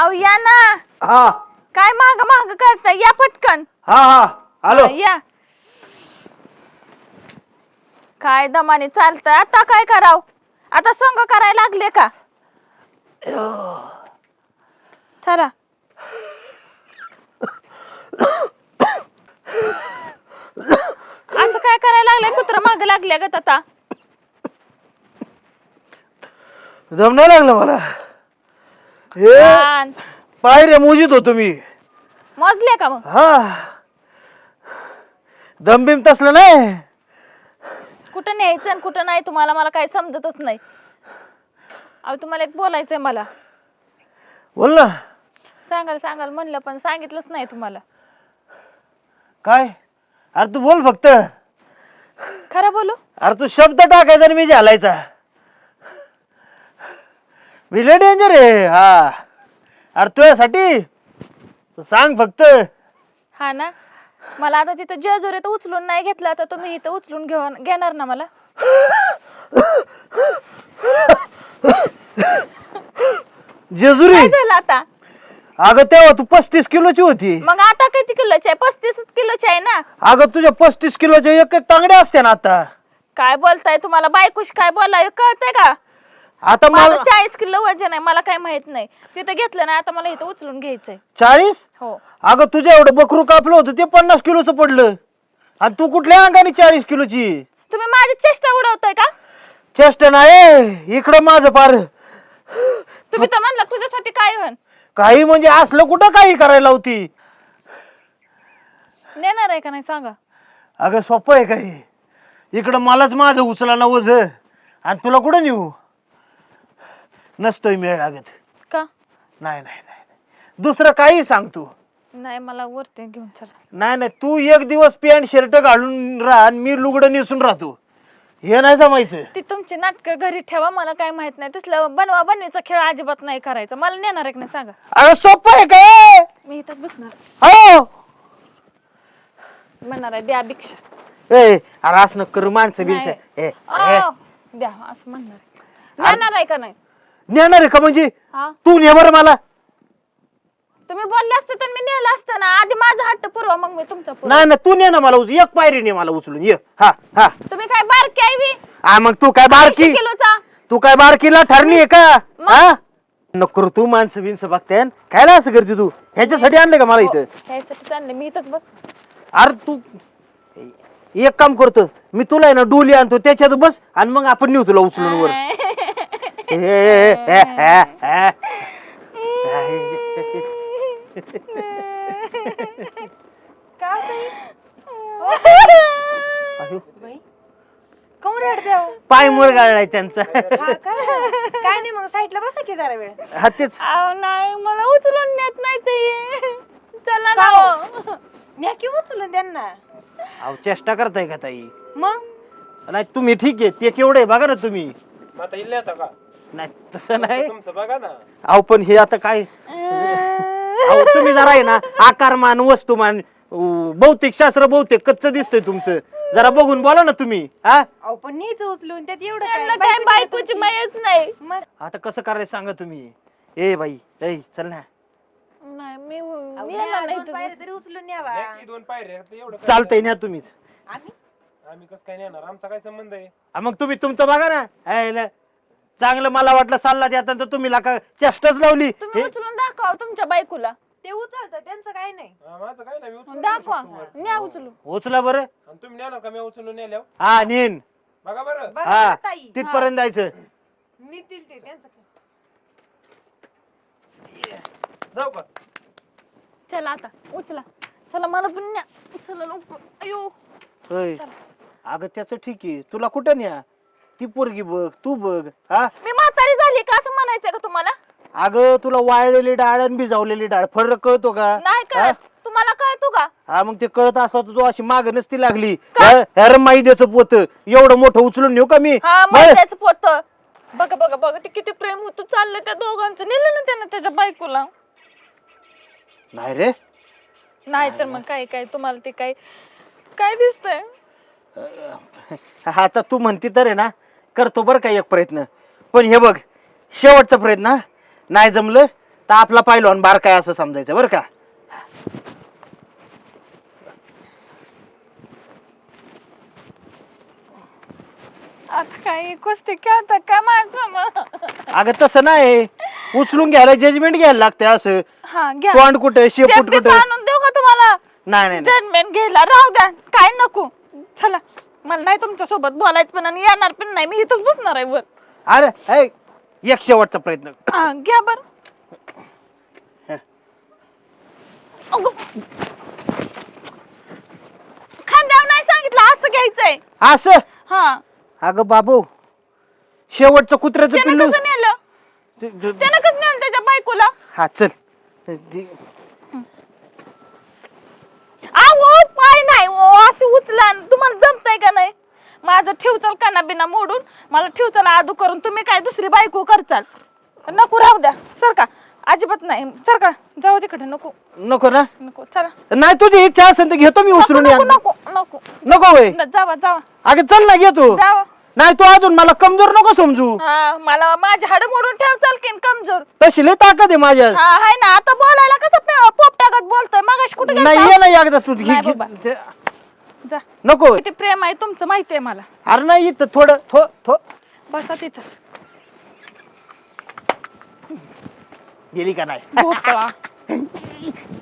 अहो या ना. हा. काय माग माग करताय? या पटकन. हा हा. हॅलो या. काय दमाने चालतंय? आता काय कराव? आता संग करायला लागले का? चला. असं काय करायला लागलंय? कुत्र माग लागले ग आता. जम नाही लागलं मला? हे? छान. पायऱ्या मोजित होतो मी. मोजले का मग? हा. दमबिम तसलं नाही. कुठं न्यायचं आणि कुठं नाही तुम्हाला मला काही समजतच नाही. अहो तुम्हाला एक बोलायचंय मला. बोल ना. सांगाल सांगाल म्हणलं पण सांगितलंच नाही तुम्हाला. काय? अरे तू बोल फक्त. खरं बोलू? अरे तू शब्द टाकायचा आणि मी झालायचा. लय डेंजर आहे. हा. अरे तुझ्यासाठी? तू सांग फक्त. हा ना? मला आता तिथं जेजुरी तर उचलून नाही घेतलं. आता तुम्ही इथं उचलून घेऊन घेणार ना मला? जेजुरी. काय झालं आता? अगं तेव्हा तू पस्तीस किलोची होती. मग आता किती किलोचे आहे? पस्तीस किलोचे आहे ना? अगं तुझ्या पस्तीस किलोच्या एक एक तांगड्या असते ना आता. काय बोलताय तुम्हाला? बायकोशी काय बोलाय? कळतंय का? आता माझं मला चाळीस किलो वजन आहे मला काय माहीत नाही. तिथं घेतलं ना आता मला इथं उचलून घ्यायचंय. चाळीस? हो. अगं तुझ्या एवढं बकरू कापलं होतं ते पन्नास किलोचं पडलं. आणि तू कुठल्या अंगाने चाळीस किलोची? तुम्ही माझी चेष्टा उडवताय का? चेष्ट नाही इकडं माझं पार. तुम्ही तर म्हणला तुझ्यासाठी काय होन काही म्हणजे असलं कुठं काही करायला होती? नेणार आहे का नाही सांगा. अगं सोपं आहे काही. इकडं मलाच माझं उचला ना वज आणि तुला कुठं नेऊ? नसतोय मेळ लागत. का? नाही नाही नाही दुसरं काही सांग तू. नाही मला वरती घेऊन चला. नाही नाही तू एक दिवस पॅन्ट शर्ट घालून राहा आणि मी लुगडं नेसून राहतो. हे नाही जमायचं. ती तुमची नाटकं घरी ठेवा मला काय माहीत नाही. तसलं बनवा बनवीचा खेळ अजिबात नाही करायचा. मला नेणार आहे का नाही सांगा. अगं सोपं आहे काय मी इथंच बसणार. हो. म्हणणार आहे द्या भिक्षा. ए अरे असं नको करू माणसं बिनसं नाही. ए, ए, अहो, द्या असं म्हणणार आहे. नेणार आहे का नाही? नेणार आहे का म्हणजे? हा? तू ने बरं मला. तुम्ही बोलले असते तर मी नेलं असतं ना. आधी माझा हट्ट पुरवा मग मी तुमचा पुरवा. नाही ना तू ने ना मला एक पायरी ने मला उचलून. ये. हा हा. तुम्ही काय बारकी आहे बी? हा मग तू काय बारकी किलोचा? तू काय बारकीला ठरणी आहे का? मग? हा नको करू तू माणसं बिनसं बघते. खायला असं करते तू? ह्याच्यासाठी आणलं का मला इथं? चालले मी इथंच बस अरे तू एक काम करतो. मी तुला आहे ना डोली आणतो. त्याच्यात बस. आणि मग आपण नेऊ तुला उचलून वर. रडते हो? पाय मुळ गाळलाय त्यांचा. हा का? काय नाही मग साईडला बसा की जरा वेळ. हा तेच. अहो नाही मला उचलून नेत नाही ते. चला का ना हो? हो. न्या की उचलून त्यांना. अहो चेष्टा करताय का ताई? मग? नाही तुम्ही ठीक आहे ते केवढे बघा ना तुम्ही. मग आता इल्ले आता का? नाही तसं नाही. तुमचं बघा ना. अहो पण हे आता काय? अहो तुम्ही जरा आहे ना आकारमान वस्तुमान भौतिक शास्त्र बहुतेक कच्च दिसतंय तुमचं. जरा बघून बोला ना तुम्ही हा? अहो पण न्यायचं उचलून त्यात एवढं त्यांना काय काय बायकोची मायच नाही. मग? आता कसं करायचं सांगा तुम्ही? ए बाई ए चल ना. नाही मी अहो, मी न्या, येणार नाही दोन इथं. पायऱ्या तरी उचलून न्यावा. द्या की दोन पायऱ्या यातलं एवढं काय? चालतंय ना तुम्हीच. आम्ही? आम्ही कसं काय नेणार आमचा काय संबंध आहे? हा, मग तुम्ही तुमचं बघा ना. ए, ल- चांगलं मला वाटलं सल्ला द्या तर तुम्ही लाका चेष्टाच लावली. तुम्ही हे- उचलून दाखवा तुमच्या बायकोला. ते उचलतं त्यांचं काय नाही. हा, माझं काय नाही मी उचलून नेऊ दाखवा शकतो. न्या उचलून. उचला बरं. आणि तुम्ही नेणार का? मी उचलून नेल्यावर. हा नेन बघा बरं. बघा हा ना ताई. तिथपर्यंत जायचं. निघतील ते त्यांचं काय. जाऊ का? चला आता उचला. चला मला पण न्या. चला लवकर. अयो. होय. चला. अगं त्याचं ठीक आहे. तुला कुठं न्या? ती पोरगी बघ तू बघ हा? मी म्हातारी झाली का असं म्हणायचं का तुम्हाला? अगं तुला वाळलेली डाळ आणि भिजावलेली डाळ फरक कळतो का? नाही हा? कळत. तुम्हाला कळतो का? हा मग ते कळत असला तर तू अशी माग नसती लागली. हर मैद्याचं पोत. एवढं मोठं उचलून नेऊ का मी? हा बरं. पोत. बघा बघा बघा ते किती प्रेम होतं. चाललं त्या दोघांचं. नेलं ना त्यानं त्याच्या बायकोला. नाही रे. नाही तर मग काय काय तुम्हाला ते काय काय दिसतंय? आता तू म्हणती तर आहे ना करतो बरं का एक प्रयत्न. पण हे बघ शेवटचा प्रयत्न हा. नाही जमलं तर आपला पाहिलो बार काय असं समजायचं बरं का? आता काय कुस्ती खेळता का माझं मग? अगं तसं नाही. उचलून घ्यायला जजमेंट घ्यायला लागते असं. हा घ्या. तोंड कुठे शेपूट कुठे? आणून देऊ का तुम्हाला? नाही नाही नाही. जजमेंट घ्यायला. राहू द्या. काय नको. चला. मला नाही तुमच्यासोबत बोलायचं पण आणि येणार पण नाही. मी इथंच बसणार आहे वर. अरे ऐ, एक शेवटचा प्रयत्न. हा, घ्या बर. खांद्यावर नाही सांगितलं असं घ्यायचंय. असं? हा. अगं बाबू शेवटचं कुत्र्याचं त्यानं पिल्लू. कसं नेलं? ते- ते- त्यानं कसं नेलं त्याच्या बायकोला? हा चल ते- आवो पाय नाही असं उचला तुम्हाला जमतंय का नाही? माझं ठेवचाल काना बिना मोडून मला ठेवचाल आदू करून तुम्ही काय दुसरी बायको करचाल? नको राहू द्या सरका अजिबात नाही सरका जाऊ तिकडे नको. नको ना? नको चला. नाही तुझी इच्छा असेल तर घेतो मी नको उचलून नको. नको नको. नको वय. न- जावा जावा. अगं चल ना घे तू. जावा. नाही तू अजून मला कमजोर नको समजू. हा मला माझे हाड मोडून ठेव चाल की कमजोर. तशी लय ताकद आहे माझ्यात हा हाय ना आता बोलायला कसं पे- पोपटागत बोलतोय मागाशी कुठे नाही ये? ना एकदा तू. घे- नाही बाबा. जा. नको. किती प्रेम आहे तुमचं माहिती आहे मला. अरे नाही इथं थोडं थो थो. बसा तिथंच गेली का नाही? भोपळा